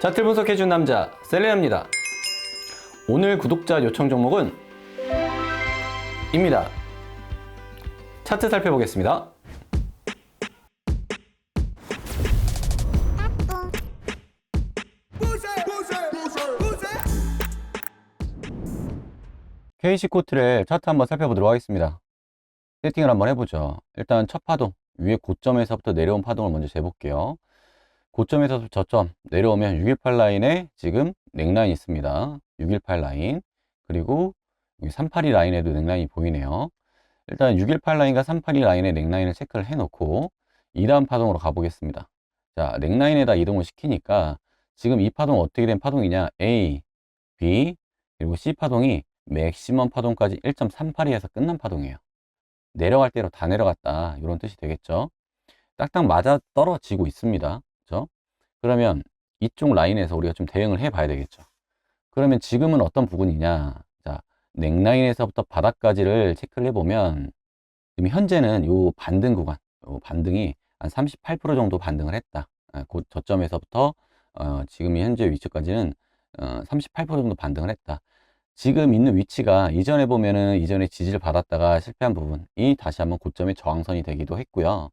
차트 분석해준 남자 셀레나입니다. 오늘 구독자 요청 종목은 입니다. 차트 살펴보겠습니다. KC코트를 차트 한번 살펴보도록 하겠습니다. 세팅을 한번 해보죠. 일단 첫 파동, 위에 고점에서부터 내려온 파동을 먼저 재볼게요. 고점에서 저점 내려오면 618 라인에 지금 넥라인 있습니다. 618 라인 그리고 382 라인에도 넥라인이 보이네요. 일단 618 라인과 382 라인의 넥라인을 체크를 해놓고 2다음 파동으로 가보겠습니다. 자, 넥라인에다 이동을 시키니까 지금 이 파동 어떻게 된 파동이냐 A, B 그리고 C 파동이 맥시멈 파동까지 1.382에서 끝난 파동이에요. 내려갈 대로 다 내려갔다 이런 뜻이 되겠죠. 딱딱 맞아 떨어지고 있습니다. 그렇죠? 그러면 이쪽 라인에서 우리가 좀 대응을 해 봐야 되겠죠. 그러면 지금은 어떤 부분이냐? 자, 넥라인에서부터 바닥까지를 체크를 해 보면 지금 현재는 요 반등 구간, 요 반등이 한 38% 정도 반등을 했다. 아, 그 저점에서부터 어, 지금 현재 위치까지는 어, 38% 정도 반등을 했다. 지금 있는 위치가 이전에 보면은 이전에 지지를 받았다가 실패한 부분이 다시 한번 고점의 저항선이 되기도 했고요.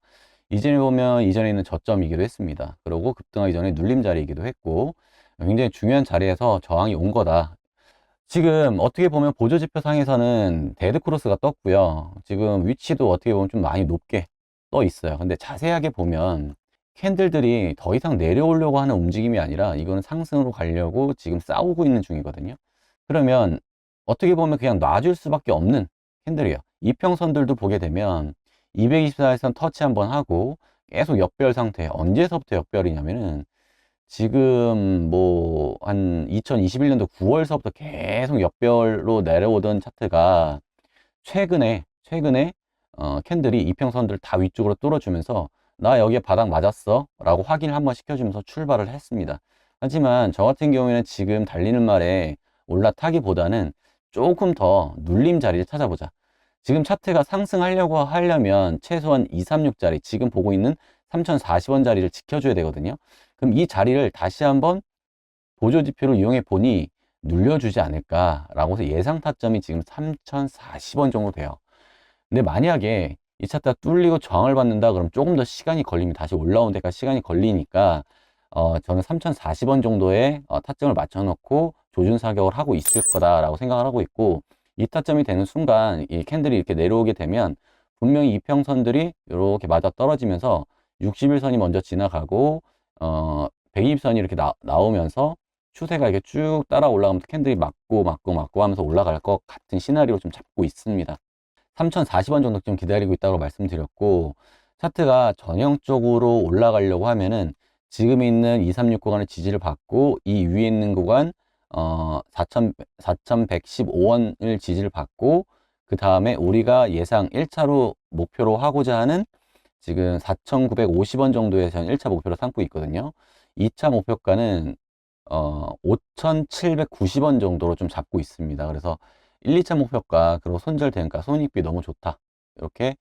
이전에 보면 이전에 있는 저점이기도 했습니다. 그리고 급등하기 전에 눌림 자리이기도 했고 굉장히 중요한 자리에서 저항이 온 거다. 지금 어떻게 보면 보조지표 상에서는 데드크로스가 떴고요. 지금 위치도 어떻게 보면 좀 많이 높게 떠 있어요. 근데 자세하게 보면 캔들들이 더 이상 내려오려고 하는 움직임이 아니라 이거는 상승으로 가려고 지금 싸우고 있는 중이거든요. 그러면 어떻게 보면 그냥 놔줄 수밖에 없는 캔들이에요. 이평선들도 보게 되면 224에선 터치 한번 하고 계속 역별 상태. 언제서부터 역별이냐면은 지금 뭐 한 2021년도 9월서부터 계속 역별로 내려오던 차트가 최근에 최근에 어, 캔들이 이평선들 다 위쪽으로 뚫어주면서 나 여기에 바닥 맞았어 라고 확인을 한번 시켜주면서 출발을 했습니다. 하지만 저 같은 경우에는 지금 달리는 말에 올라타기보다는 조금 더 눌림 자리를 찾아보자. 지금 차트가 상승하려고 하려면 최소한 236자리, 지금 보고 있는 3040원 자리를 지켜줘야 되거든요. 그럼 이 자리를 다시 한번 보조지표를 이용해 보니 눌려주지 않을까라고 해서 예상 타점이 지금 3040원 정도 돼요. 근데 만약에 이 차트가 뚫리고 저항을 받는다 그럼 조금 더 시간이 걸리면 다시 올라온 데까지 시간이 걸리니까 어, 저는 3040원 정도의 어, 타점을 맞춰놓고 조준 사격을 하고 있을 거다라고 생각을 하고 있고 이 타점이 되는 순간 이 캔들이 이렇게 내려오게 되면 분명히 이평선들이 이렇게 맞아 떨어지면서 61선이 먼저 지나가고 어 120선이 이렇게 나, 나오면서 추세가 이렇게 쭉 따라 올라가면서 캔들이 맞고 맞고 맞고 하면서 올라갈 것 같은 시나리오 좀 잡고 있습니다. 3040원 정도 좀 기다리고 있다고 말씀드렸고 차트가 전형적으로 올라가려고 하면은 지금 있는 236 구간의 지지를 받고 이 위에 있는 구간 어, 4,000, 4,115원을 지지를 받고 그 다음에 우리가 예상 1차로 목표로 하고자 하는 지금 4,950원 정도의 전 1차 목표로 삼고 있거든요. 2차 목표가는 어, 5,790원 정도로 좀 잡고 있습니다. 그래서 1, 2차 목표가 그리고 손절 대응가 손익비 너무 좋다. 이렇게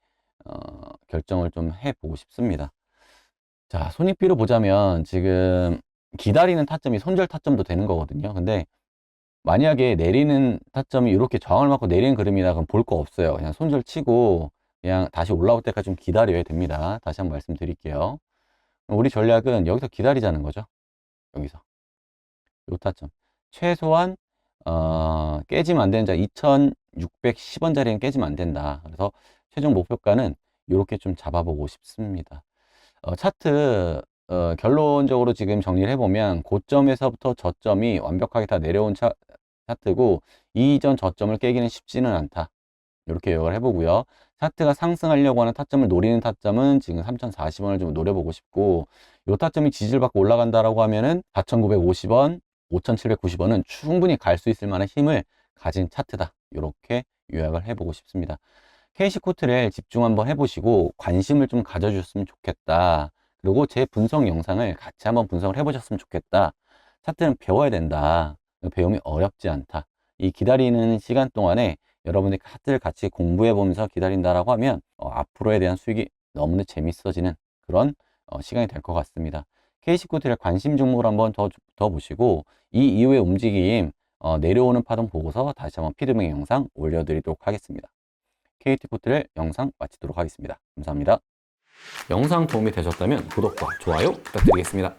어, 결정을 좀 해보고 싶습니다. 자, 손익비로 보자면 지금 기다리는 타점이 손절 타점도 되는 거거든요. 근데 만약에 내리는 타점이 이렇게 저항을 맞고 내리는 그림이다 그럼 볼 거 없어요. 그냥 손절 치고 그냥 다시 올라올 때까지 좀 기다려야 됩니다. 다시 한번 말씀드릴게요. 우리 전략은 여기서 기다리자는 거죠. 여기서. 요 타점. 최소한 어, 깨지면 안 되는 자 2610원짜리는 깨지면 안 된다. 그래서 최종 목표가는 이렇게 좀 잡아보고 싶습니다. 어, 차트 어, 결론적으로 지금 정리를 해보면 고점에서부터 저점이 완벽하게 다 내려온 차, 차트고 이전 저점을 깨기는 쉽지는 않다. 이렇게 요약을 해보고요. 차트가 상승하려고 하는 타점을 노리는 타점은 지금 3040원을 좀 노려보고 싶고 이 타점이 지지를 받고 올라간다라고 하면은 4950원, 5790원은 충분히 갈 수 있을 만한 힘을 가진 차트다. 이렇게 요약을 해보고 싶습니다. KC 코트를 집중 한번 해보시고 관심을 좀 가져주셨으면 좋겠다. 그리고 제 분석 영상을 같이 한번 분석을 해보셨으면 좋겠다. 차트는 배워야 된다. 배움이 어렵지 않다. 이 기다리는 시간 동안에 여러분들이 차트를 같이 공부해 보면서 기다린다라고 하면 어, 앞으로에 대한 수익이 너무나 재밌어지는 그런 어, 시간이 될 것 같습니다. K19T를 관심 종목으로 한번 더, 더 보시고 이 이후의 움직임 어, 내려오는 파동 보고서 다시 한번 피드백 영상 올려드리도록 하겠습니다. KT코트를 영상 마치도록 하겠습니다. 감사합니다. 영상 도움이 되셨다면 구독과 좋아요 부탁드리겠습니다.